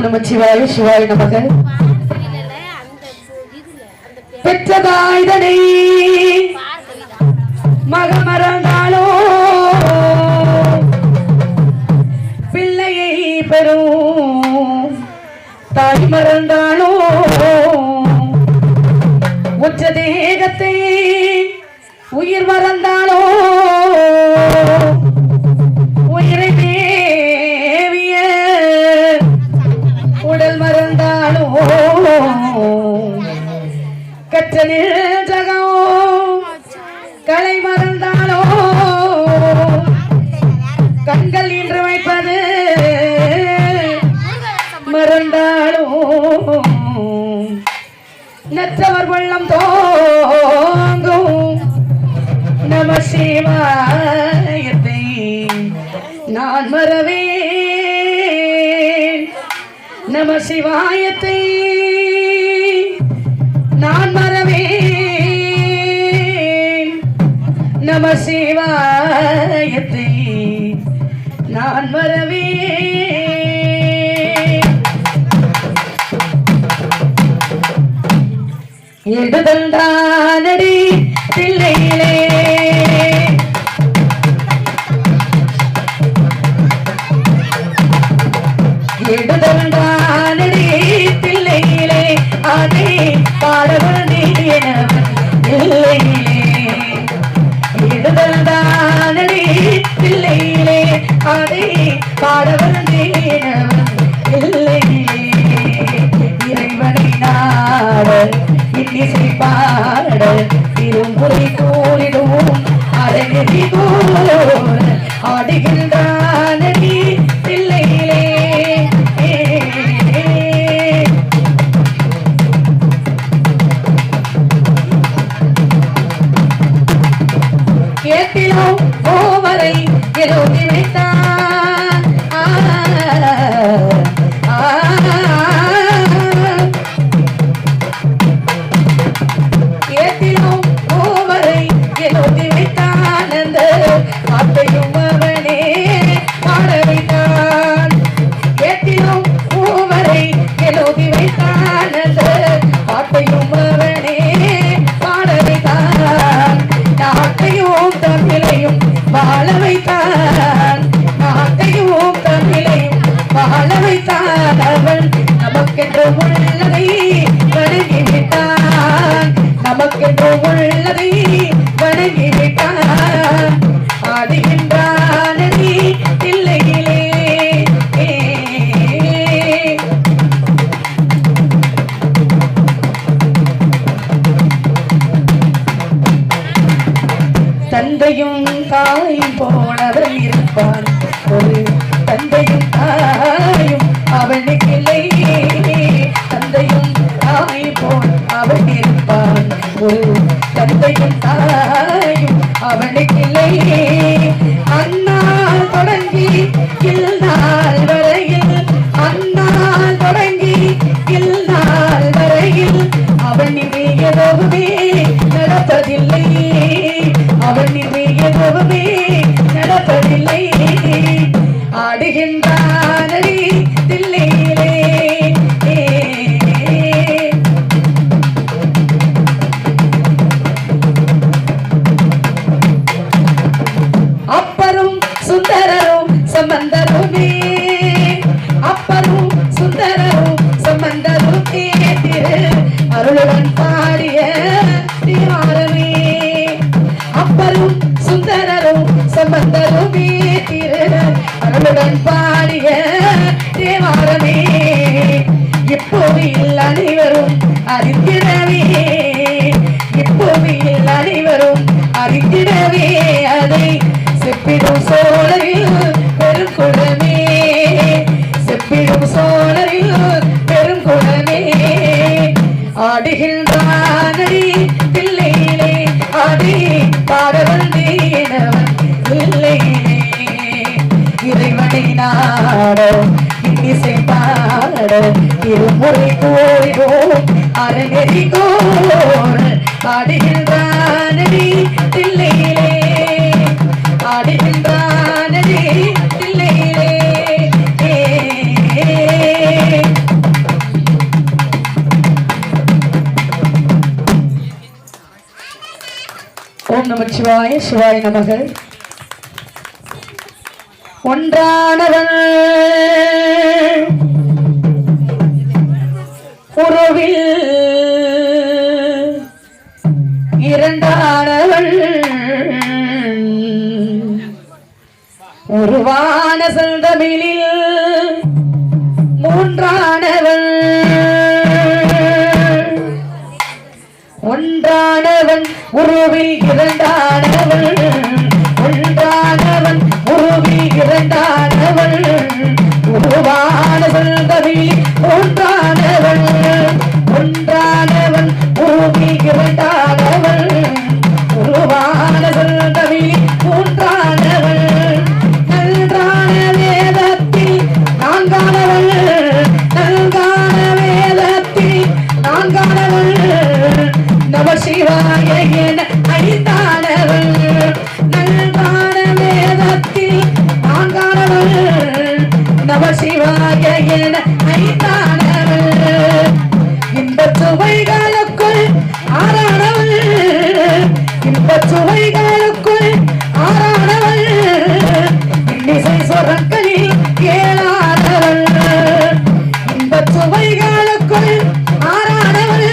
ஓம் நம சிவாய சிவாய நமக. பெற்றதாய்தனை மகமறந்தாலோ. பிள்ளையை பெறும். தாய் மறந்தாலோ. உச்ச தேகத்தை உயிர் மறந்தாலோ. கற்ற நிழகோ கலை மறந்தாலோ கண்கள் இன்று வைப்பது மறந்தாலோ நற்றவர் வெள்ளம் தோங்கும் நம சிவாயத்தை நான் மறவே நம சிவாயத்தை நான் மற நம சிவாயத்தை நான் மறவேன். எடுதந்தானடி தில்லையிலே இன்னிசை பாட திருமுறை கூறிடுவோம் அரைநெறி ஆடுகின்றானடி தில்லையிலே. கோவரை எழுதி வைத்தான் வாழ வைத்தான் நாட்டையும் தமிழையும் வாழ வைத்தான் அவன் நமக்கென்று உள்ளதை வணங்கிவிட்டான். நமக்கென்று உள்ளதை வணங்கிவிட்டான். ஆடுகின்றான் நீ தந்தையும் தாயும் போனவன் இருப்பான். ஒரு தந்தையும் தாயும் அவனுக்கு இல்லை. தந்தையும் தாயும் போன அவன் இருப்பான். ஒரு தந்தையும் தாயும் அவனுக்கு இல்லை. அந்நாள் தொடங்கி இல்லால் வரையில் அந்நாள் தொடங்கி இல்லால் வரையில் அவன் இதை எதுவுமே நடப்பதில்லை. ஒளி கோய் கோய் அரங்கரி கோர் பாடுகின்றானடி தில்லையிலே பாடுகின்றானடி தில்லையிலே ஓம் நம சிவாய சிவாய நமக ஒன்றானவன் உறவில் இரண்டானவள் உருவான செந்தமிழில் மூன்றானவள் ஒன்றானவன் உருவில் இரண்டானவள் ஒன்றானவன் உருவில் இரண்டானவள் உருவான செந்தமிழில் மூன்றானவள் ஒன்றானவன் உருவில் இரண்டானவள் இந்த சுவைகளுக்குள் ஆறானவள் இன்னிசை சொரக்களில் ஏழானவள் இந்த சுவைகளுக்குள் ஆறானவள்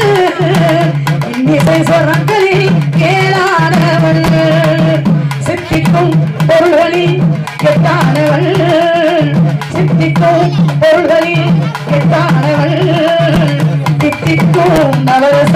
இன்னிசை சொரக்களில் ஏழானவள் சித்திக்கும் பொருள்களில் கெட்டானவள் சித்திக்கும் பொருள்களில் எட்டானவள் தித்திக்கும் நவரச